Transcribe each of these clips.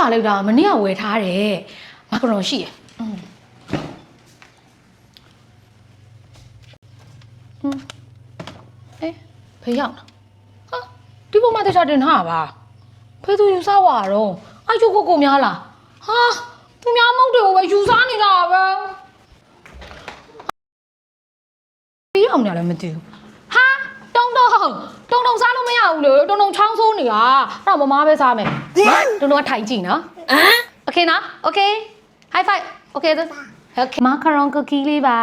စားလိုက်တာမနေ့ကဝယ်ထားတယ်မာကရွန်ရှိရယ်อืมဟွန်းအေးဖေးရောက်လားဟာဒီပုံမှာတခြားတင်ထားတာပါဖေးသူယူစားဝါတော့အယုကိုကိုများလားဟာသူများမုတ်တွေကိုပဲယူစားနေတာပဲဖေးရောက်နေတယ်မသိဘူးဟာ တုံတုံတုံတုံစားလို့မရဘူးလေတုံတုံချောင်းဆိုးနေတာအဲ့တော့မမပဲစားမယ်တုံတုံကထိုင်ကြည့်နော် โอเคနော်โอเค high five โอเคတော့โอเคမာကာရွန်ကူကီလေးပါ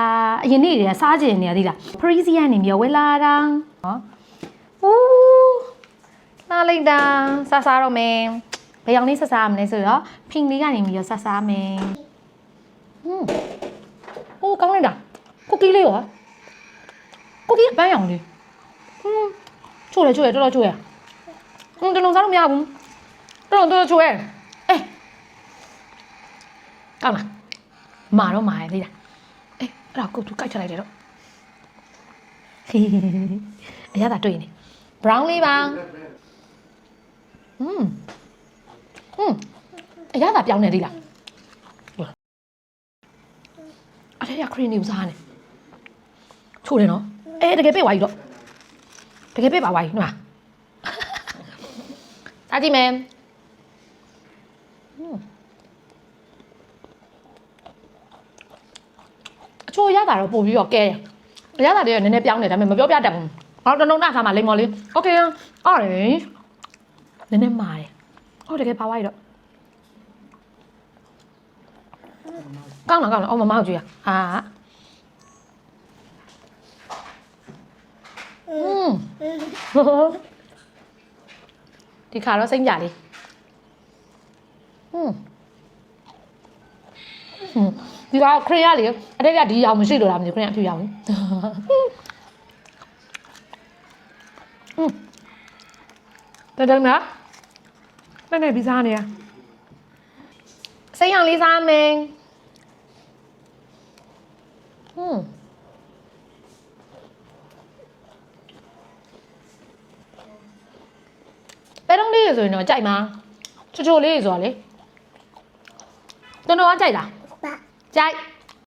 အရင်နေ့တည်းကစားကြင်နေရသေးလားဖရီစီကနေမြေဝဲလာတာနော်ဦးလာလိုက်တာစားစားတော့မယ်ဘယ်အောင်လေးစားစားရမလဲဆိုတော့ဖင်လေးကနေမြေစားစားမယ်ဟွန်းโอ้ကောင်းလိုက်တာကူကီလေးရောကူကီပန်းရောင်လေး င်းချို့လေချို့လေတော်တော်ချို့ရဟင်းတလုံးစားလို့မရဘူးတော်တော်တော်ချို့ရအေးကောင်းလားမာတော့မာရသေးတာအေးအဲ့ဒါကိုသူကြိုက်ချလိုက်တယ်တော့အရသာတွေ့နေ brown လေးပါဟွန်းဟွန်းအရသာပြောင်းနေသေးလားအဲ့ဒါခရီးနေဦးစားနေချို့တယ်နော်အေးတကယ်ပြေးသွားပြီတော့ တကယ်ပြေးပါသွားပြီနော်တာကြည့်မယ်အချိုးရတာတော့ပို့ပြီးတော့ကဲတယ်အရသာတွေကနည်းနည်းပြောင်းနေတယ်ဒါပေမဲ့မပြောပြတတ်ဘူးဟောတလုံးနှခါမှလိမ္မော်လေးโอเคအော်လေနည်းနည်းမာတယ်ဟောတကယ်ပါသွားပြီတော့ကောင်းလားကောင်းလားအော်မမောက်ကြည့်ရဟာ ဒီခါတော့စိတ်ပြလေးဟွန်းဒီကခရရလေအတိတ်ကဒီရောင်မရှိလို့လားမသိခရရအဖြူရောင်တဒံနာနဲ့နဲ့ပြီးစားနေရစိတ်ရောင်လေးစားမယ်ဟွန်း ပဲတုံးလေးဆိုရင်တော့ကြိုက်မှာချိုချိုလေးဆိုတော့လေတော်တော်ကကြိုက်လား爸。ကြိုက်